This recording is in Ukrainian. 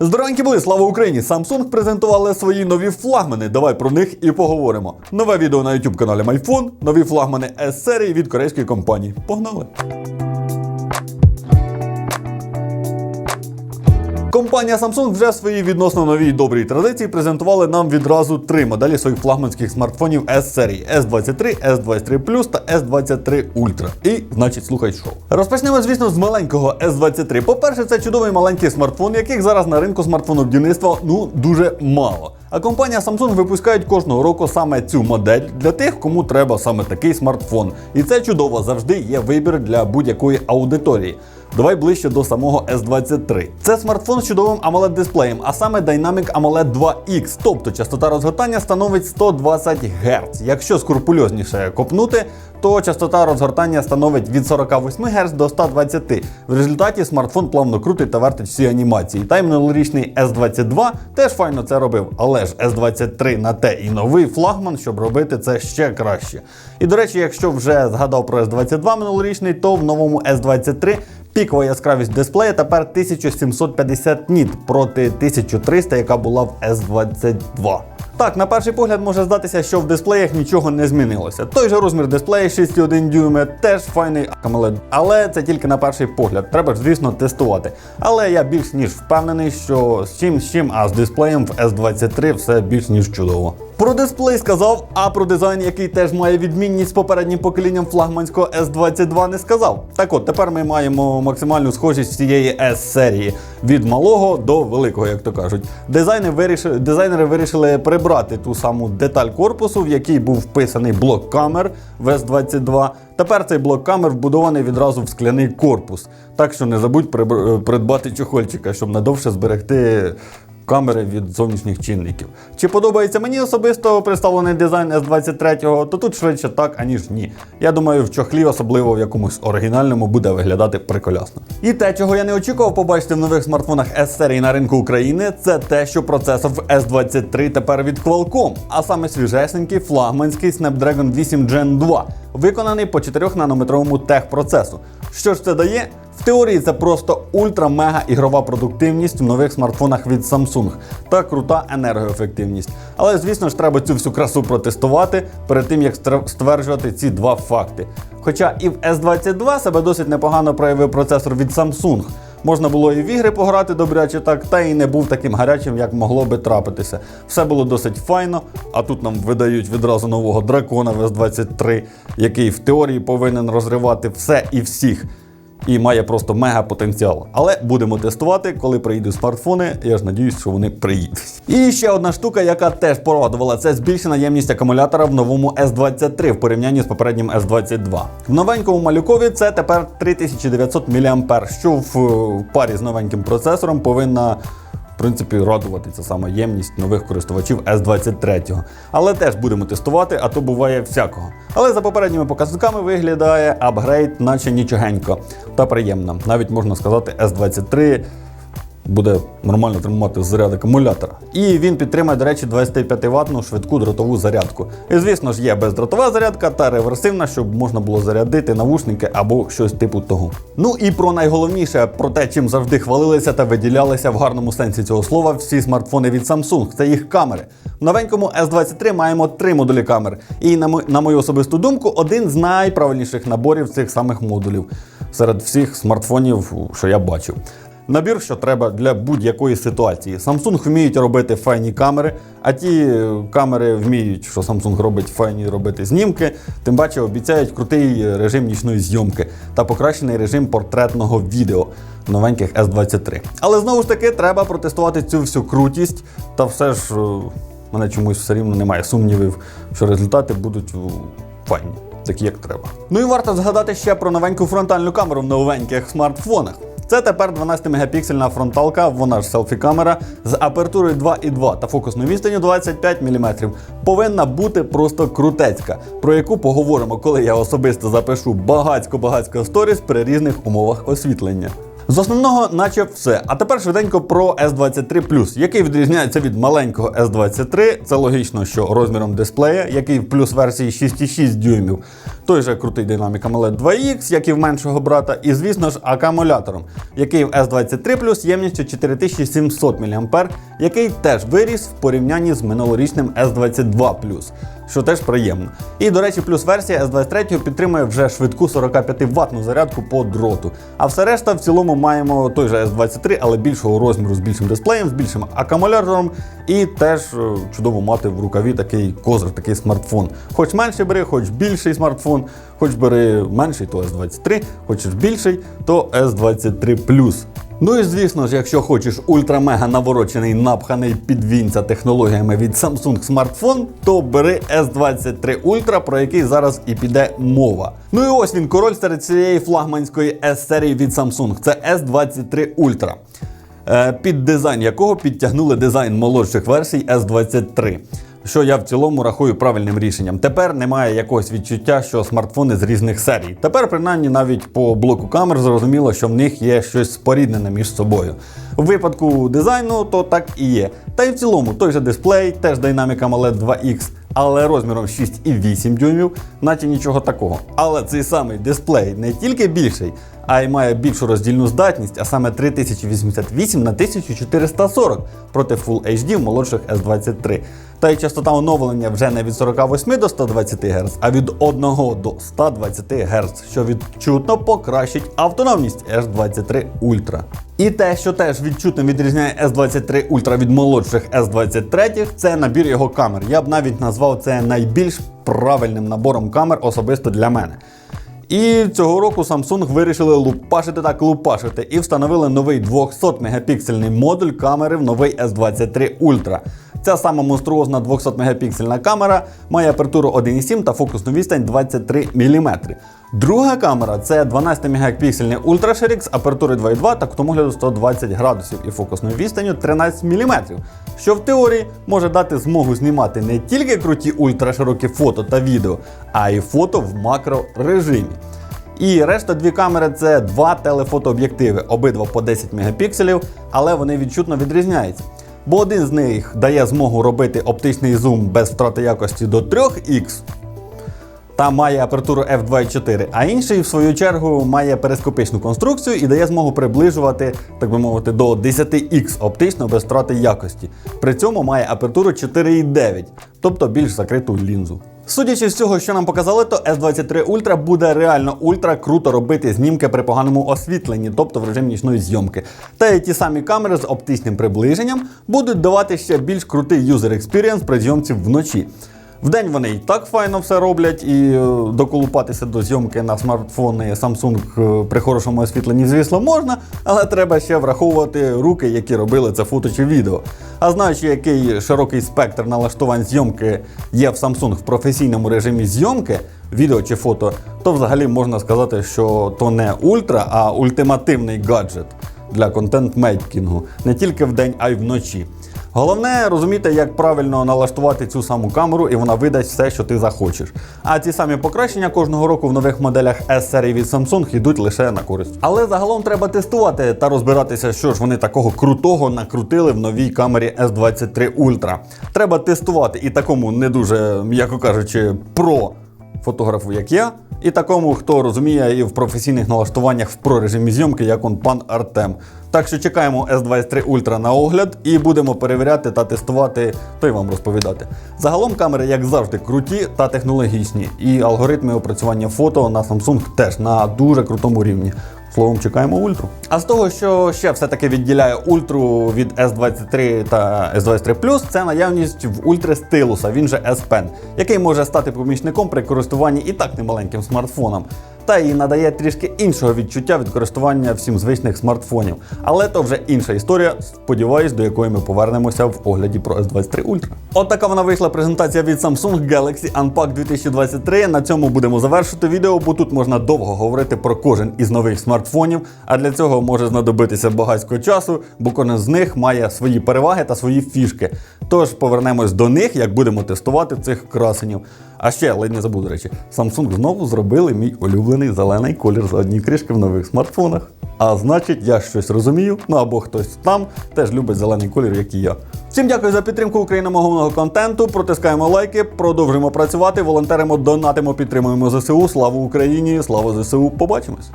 Здоровенькі були, слава Україні! Samsung презентували свої нові флагмани. Давай про них і поговоримо. Нове відео на YouTube каналі MyPhone, нові флагмани S серії від корейської компанії. Погнали! Компанія Samsung вже в своїй відносно новій добрій традиції презентували нам відразу три моделі своїх флагманських смартфонів S серії S23, S23 Plus та S23 Ultra. І, значить, слухай шоу. Розпочнемо, звісно, з маленького S23. По-перше, це чудовий маленький смартфон, яких зараз на ринку смартфонобудівництва ну дуже мало. А компанія Samsung випускає кожного року саме цю модель для тих, кому треба саме такий смартфон. І це чудово завжди є вибір для будь-якої аудиторії. Давай ближче до самого S23. Це смартфон з чудовим amoled дисплеєм, а саме Dynamic AMOLED 2X, тобто частота розгортання становить 120 Гц. Якщо скрупульозніше копнути, то частота розгортання становить від 48 Гц до 120. В результаті смартфон плавно крутить та вертить всі анімації. Та й минулорічний S22 теж файно це робив, але ж S23 на те і новий флагман, щоб робити це ще краще. І до речі, якщо вже згадав про S22 минулорічний, то в новому S23 Пікова яскравість дисплея тепер 1750 ніт проти 1300, яка була в S22. Так, на перший погляд може здатися, що в дисплеях нічого не змінилося. Той же розмір дисплея 6,1 дюйми, теж файний AMOLED. Але це тільки на перший погляд. Треба ж, звісно, тестувати. Але я більш ніж впевнений, що з чим з чим, а з дисплеєм в S23 все більш ніж чудово. Про дисплей сказав, а про дизайн, який теж має відмінність з попереднім поколінням флагманського S22 не сказав. Так от, тепер ми маємо максимальну схожість цієї S-серії від малого до великого, як то кажуть. Дизайнери вирішили, дизайнери вирішили прибрати ту саму деталь корпусу, в який був вписаний блок камер в S22. Тепер цей блок камер вбудований відразу в скляний корпус. Так що не забудь придбати чохольчика, щоб надовше зберегти камери від зовнішніх чинників. Чи подобається мені особисто представлений дизайн S23, то тут швидше так, аніж ні. Я думаю, в чохлі, особливо в якомусь оригінальному, буде виглядати приколясно. І те, чого я не очікував побачити в нових смартфонах S-серії на ринку України, це те, що процесор в S23 тепер від Qualcomm, а саме свіжесенький флагманський Snapdragon 8 Gen 2, виконаний по 4-нанометровому техпроцесу. Що ж це дає? В теорії це просто ультра-мега ігрова продуктивність в нових смартфонах від Samsung та крута енергоефективність. Але звісно ж треба цю всю красу протестувати перед тим як стверджувати ці два факти. Хоча і в S22 себе досить непогано проявив процесор від Samsung. Можна було і в ігри пограти добряче так, та і не був таким гарячим, як могло би трапитися. Все було досить файно, а тут нам видають відразу нового дракона в S23, який в теорії повинен розривати все і всіх і має просто мега потенціал. Але будемо тестувати, коли приїдуть смартфони. Я ж надіюсь, що вони приїдуть. І ще одна штука, яка теж порадувала, це збільшена ємність акумулятора в новому S23 в порівнянні з попереднім S22. В новенькому малюкові це тепер 3900 мА, що в е, парі з новеньким процесором повинна. Принципі, радувати це саме ємність нових користувачів S23. Але теж будемо тестувати, а то буває всякого. Але за попередніми показниками виглядає апгрейд, наче нічогенько та приємно. Навіть можна сказати, S23 буде нормально тримати заряд акумулятора. І він підтримує, до речі, 25 ваттну швидку дротову зарядку. І звісно ж є бездротова зарядка та реверсивна, щоб можна було зарядити навушники або щось типу того. Ну і про найголовніше, про те, чим завжди хвалилися та виділялися в гарному сенсі цього слова всі смартфони від Samsung. Це їх камери. В новенькому S23 маємо три модулі камер. І на, мо- на мою особисту думку, один з найправильніших наборів цих самих модулів серед всіх смартфонів, що я бачив. Набір, що треба для будь-якої ситуації. Samsung вміють робити файні камери, а ті е, камери вміють, що Samsung робить файні робити знімки, тим паче обіцяють крутий режим нічної зйомки та покращений режим портретного відео новеньких S23. Але знову ж таки треба протестувати цю всю крутість, та все ж е, мене чомусь все рівно немає сумнівів, що результати будуть е, файні. Такі як треба. Ну і варто згадати ще про новеньку фронтальну камеру в новеньких смартфонах. Це тепер 12-мегапіксельна фронталка, вона ж селфі-камера з апертурою 2,2 та фокусною відстанню 25 мм. Повинна бути просто крутецька, про яку поговоримо, коли я особисто запишу багацько-багацько сторіс при різних умовах освітлення. З основного, наче все. А тепер швиденько про S23 який відрізняється від маленького S23. Це логічно, що розміром дисплея, який в плюс версії 6,6 дюймів, той же крутий динамік AMOLED 2X, як і в меншого брата, і звісно ж акумулятором, який в S23 ємністю 4700 мА, який теж виріс в порівнянні з минулорічним S22 що теж приємно. І, до речі, плюс версія S23 підтримує вже швидку 45 ватну зарядку по дроту. А все решта в цілому маємо той же S23, але більшого розміру з більшим дисплеєм, з більшим акумулятором, і теж е, чудово мати в рукаві такий козир, такий смартфон. Хоч менший бери, хоч більший смартфон, хоч бери менший, то S23, хочеш більший, то S23 Ну і звісно ж, якщо хочеш ультра-мега наворочений, напханий підвінця технологіями від Samsung смартфон, то бери S23 Ultra, про який зараз і піде мова. Ну і ось він король серед цієї флагманської S-серії від Samsung. Це S23 Ultra. Е, Під дизайн якого підтягнули дизайн молодших версій S23 що я в цілому рахую правильним рішенням. Тепер немає якогось відчуття, що смартфони з різних серій. Тепер, принаймні, навіть по блоку камер зрозуміло, що в них є щось споріднене між собою. У випадку дизайну, то так і є. Та й в цілому той же дисплей, теж Dynamic AMOLED 2X. Але розміром 6,8 дюймів, наче нічого такого. Але цей самий дисплей не тільки більший, а й має більшу роздільну здатність, а саме 3088 на 1440 проти Full HD в молодших S23. Та й частота оновлення вже не від 48 до 120 Гц, а від 1 до 120 Гц, що відчутно покращить автономність S23 Ultra. І те, що теж відчутно відрізняє S23 Ultra від молодших S23, це набір його камер. Я б навіть назвав це найбільш правильним набором камер особисто для мене. І цього року Samsung вирішили лупашити так лупашити і встановили новий 200 мегапіксельний модуль камери в новий S23 Ultra. Ця сама монструозна 200 мегапіксельна камера має апертуру 1,7 та фокусну відстань 23 мм. Друга камера це 12 мегапіксельний Ultra з апертури 2,2 та кутомогляду 120 градусів і фокусною відстанню 13 мм, що в теорії може дати змогу знімати не тільки круті ультраширокі фото та відео, а й фото в макрорежимі. І решта дві камери це два телефотооб'єктиви, обидва по 10 мегапікселів, але вони відчутно відрізняються. Бо один з них дає змогу робити оптичний зум без втрати якості до 3х, та має апертуру F2.4, а інший, в свою чергу, має перископичну конструкцію і дає змогу приближувати, так би мовити, до 10х оптично без втрати якості. При цьому має апертуру 4,9, тобто більш закриту лінзу. Судячи з цього, що нам показали, то S23 Ultra буде реально ультра круто робити знімки при поганому освітленні, тобто в режимі нічної зйомки. Та й ті самі камери з оптичним приближенням будуть давати ще більш крутий юзер експірієнс при зйомці вночі. Вдень вони і так файно все роблять, і е, доколупатися до зйомки на смартфони Samsung е, при хорошому освітленні, звісно, можна, але треба ще враховувати руки, які робили це фото чи відео. А знаючи, який широкий спектр налаштувань зйомки є в Samsung в професійному режимі зйомки, відео чи фото, то взагалі можна сказати, що то не ультра, а ультимативний гаджет для контент-мейкінгу не тільки вдень, а й вночі. Головне розуміти, як правильно налаштувати цю саму камеру, і вона видасть все, що ти захочеш. А ці самі покращення кожного року в нових моделях S серії від Samsung йдуть лише на користь. Але загалом треба тестувати та розбиратися, що ж вони такого крутого накрутили в новій камері S23 Ultra. Треба тестувати і такому не дуже, м'яко кажучи, про фотографу, як я. І такому, хто розуміє і в професійних налаштуваннях в прорежимі зйомки, як он пан Артем. Так що чекаємо S23 Ultra на огляд і будемо перевіряти та тестувати, то й вам розповідати. Загалом камери, як завжди, круті та технологічні, і алгоритми опрацювання фото на Samsung теж на дуже крутому рівні. Словом, чекаємо ультру. А з того, що ще все-таки відділяє ультру від S23 та S23 це наявність в ультри стилуса, він же S Pen, який може стати помічником при користуванні і так немаленьким смартфоном та і надає трішки іншого відчуття від користування всім звичних смартфонів. Але то вже інша історія. Сподіваюсь, до якої ми повернемося в огляді про S23 Ultra. От така вона вийшла презентація від Samsung Galaxy Unpacked 2023. На цьому будемо завершити відео, бо тут можна довго говорити про кожен із нових смартфонів. А для цього може знадобитися багатько часу, бо кожен з них має свої переваги та свої фішки. Тож повернемось до них, як будемо тестувати цих красенів. А ще ледь не забув, до речі, Samsung знову зробили мій улюблений зелений колір задньої кришки в нових смартфонах. А значить, я щось розумію, ну або хтось там теж любить зелений колір, як і я. Всім дякую за підтримку україномовного контенту. Протискаємо лайки, продовжуємо працювати, волонтеримо, донатимо, підтримуємо ЗСУ. Слава Україні! Слава ЗСУ! Побачимось!